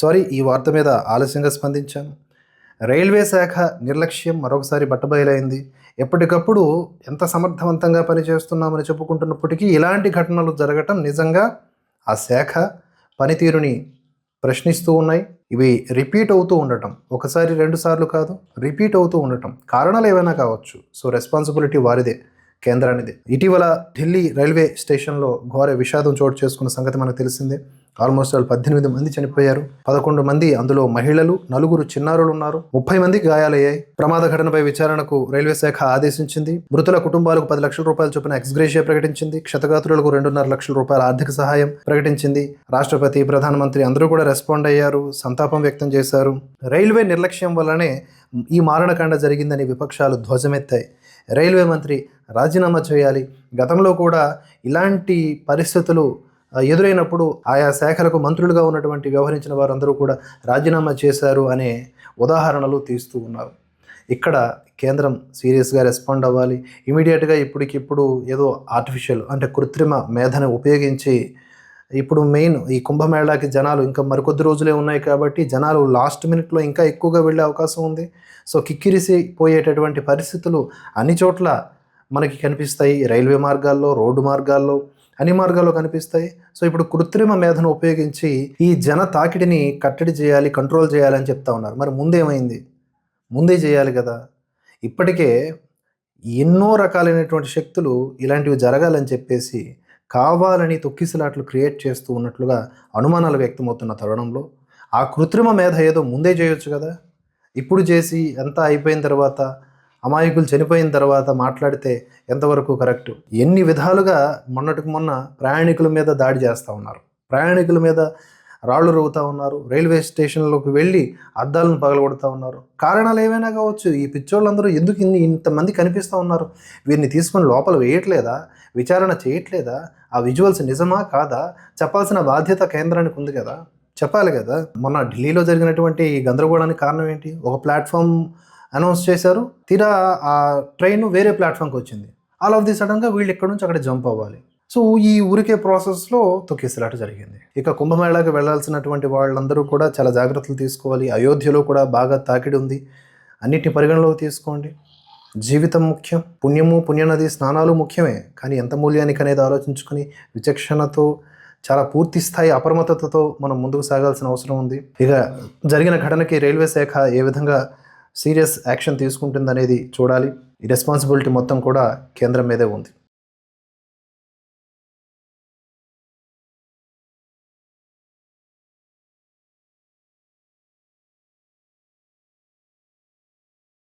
Sorry ఈ వార్త మీద ఆలస్యంగా స్పందించాను. రైల్వే శాఖ నిర్లక్ష్యం మరొకసారి బట్టబయలైంది. ఎప్పటికప్పుడు ఎంత సమర్థవంతంగా పనిచేస్తున్నామని చెప్పుకుంటున్నప్పటికీ ఇలాంటి ఘటనలు జరగటం నిజంగా ఆ శాఖ పనితీరుని ప్రశ్నిస్తూ ఉన్నాయి. ఇవి రిపీట్ అవుతూ ఉండటం ఒకసారి రెండుసార్లు కాదు రిపీట్ అవుతూ ఉండటం కారణాలు ఏవైనా కావచ్చు. సో రెస్పాన్సిబిలిటీ వారిదే. కేంద్రానిది. ఇటీవల ఢిల్లీ రైల్వే స్టేషన్లో ఘోర విషాదం చోటు చేసుకున్న సంగతి మనకు తెలిసిందే. ఆల్మోస్ట్ వాళ్ళు పద్దెనిమిది మంది చనిపోయారు. పదకొండు మంది అందులో మహిళలు నలుగురు చిన్నారులు ఉన్నారు. ముప్పై మంది గాయాలయ్యాయి. ప్రమాద ఘటనపై విచారణకు రైల్వే శాఖ ఆదేశించింది. మృతుల కుటుంబాలకు పది లక్షల రూపాయల చొప్పున ఎక్స్గ్రేషియా ప్రకటించింది. క్షతగాత్రులకు రెండున్నర లక్షల రూపాయల ఆర్థిక సహాయం ప్రకటించింది. రాష్ట్రపతి ప్రధానమంత్రి అందరూ కూడా రెస్పాండ్ అయ్యారు. సంతాపం వ్యక్తం చేశారు. రైల్వే నిర్లక్ష్యం వల్లనే ఈ మారణకాండ జరిగిందని విపక్షాలు ధ్వజమెత్తాయి. రైల్వే మంత్రి రాజీనామా చేయాలి. గతంలో కూడా ఇలాంటి పరిస్థితులు ఎదురైనప్పుడు ఆయా శాఖలకు మంత్రులుగా ఉన్నటువంటి వ్యవహరించిన వారందరూ కూడా రాజీనామా చేశారు అనే ఉదాహరణలు తీస్తూ ఉన్నారు. ఇక్కడ కేంద్రం సీరియస్గా రెస్పాండ్ అవ్వాలి. ఇమీడియట్గా ఇప్పటికిప్పుడు ఏదో ఆర్టిఫిషియల్ అంటే కృత్రిమ మేధను ఉపయోగించి ఇప్పుడు మెయిన్ ఈ కుంభమేళాకి జనాలు ఇంకా మరికొద్ది రోజులే ఉన్నాయి కాబట్టి జనాలు లాస్ట్ మినిట్లో ఇంకా ఎక్కువగా వెళ్ళే అవకాశం ఉంది. సో కిక్కిరిసి పోయేటటువంటి పరిస్థితులు అన్ని చోట్ల మనకి కనిపిస్తాయి. రైల్వే మార్గాల్లో రోడ్డు మార్గాల్లో అన్ని మార్గాల్లో కనిపిస్తాయి. సో ఇప్పుడు కృత్రిమ మేధను ఉపయోగించి ఈ జన తాకిడిని కట్టడి చేయాలి కంట్రోల్ చేయాలని చెప్తా ఉన్నారు. మరి ముందేమైంది? ముందే చేయాలి కదా. ఇప్పటికే ఎన్నో రకాలైనటువంటి శక్తులు ఇలాంటివి జరగాలని చెప్పేసి కావాలని తొక్కిసలాట్లు క్రియేట్ చేస్తూ ఉన్నట్లుగా అనుమానాలు వ్యక్తమవుతున్న తరుణంలో ఆ కృత్రిమ మేధ ఏదో ముందే చేయొచ్చు కదా? ఇప్పుడు చేసి అంతా అయిపోయిన తర్వాత అమాయకులు చనిపోయిన తర్వాత మాట్లాడితే ఎంతవరకు కరెక్ట్? ఎన్ని విధాలుగా మొన్నటికి మొన్న ప్రయాణికుల మీద దాడి చేస్తూ ఉన్నారు. ప్రయాణికుల మీద రాళ్ళు రువుతూ ఉన్నారు రైల్వే స్టేషన్లోకి వెళ్ళి అద్దాలను పగలగొడుతూ ఉన్నారు. కారణాలు ఏమైనా కావచ్చు? ఈ పిచ్చోళ్ళందరూ ఎందుకు ఇన్ని ఇంతమంది కనిపిస్తూ ఉన్నారు? వీరిని తీసుకొని లోపల వేయట్లేదా? విచారణ చేయట్లేదా? ఆ విజువల్స్ నిజమా కాదా? చెప్పాల్సిన బాధ్యత కేంద్రానికి ఉంది కదా? చెప్పాలి కదా? మొన్న ఢిల్లీలో జరిగినటువంటి ఈ గందరగోళానికి కారణం ఏంటి? ఒక ప్లాట్ఫామ్ అనౌన్స్ చేశారు. తీరా ఆ ట్రైన్ వేరే ప్లాట్ఫామ్కి వచ్చింది. ఆల్ ఆఫ్ ది సడన్గా వీళ్ళు ఎక్కడి నుంచి అక్కడ జంప్ అవ్వాలి. సో ఈ ఊరికే ప్రాసెస్లో తొక్కిసలాట జరిగింది. ఇక కుంభమేళాకి వెళ్ళాల్సినటువంటి వాళ్ళందరూ కూడా చాలా జాగ్రత్తలు తీసుకోవాలి. అయోధ్యలో కూడా బాగా తాకిడి ఉంది. అన్నిటిని పరిగణలోకి తీసుకోండి. జీవితం ముఖ్యం. పుణ్యము పుణ్యనది స్నానాలు ముఖ్యమే. కానీ ఎంత మూల్యానికి అనేది ఆలోచించుకుని విచక్షణతో చాలా పూర్తి స్థాయి అప్రమత్తతతో మనం ముందుకు సాగాల్సిన అవసరం ఉంది. ఇక జరిగిన ఘటనకి రైల్వే శాఖ ఏ విధంగా సీరియస్ యాక్షన్ తీసుకుంటుందనేది చూడాలి. ఈ రెస్పాన్సిబిలిటీ మొత్తం కూడా కేంద్రం మీదే ఉంది.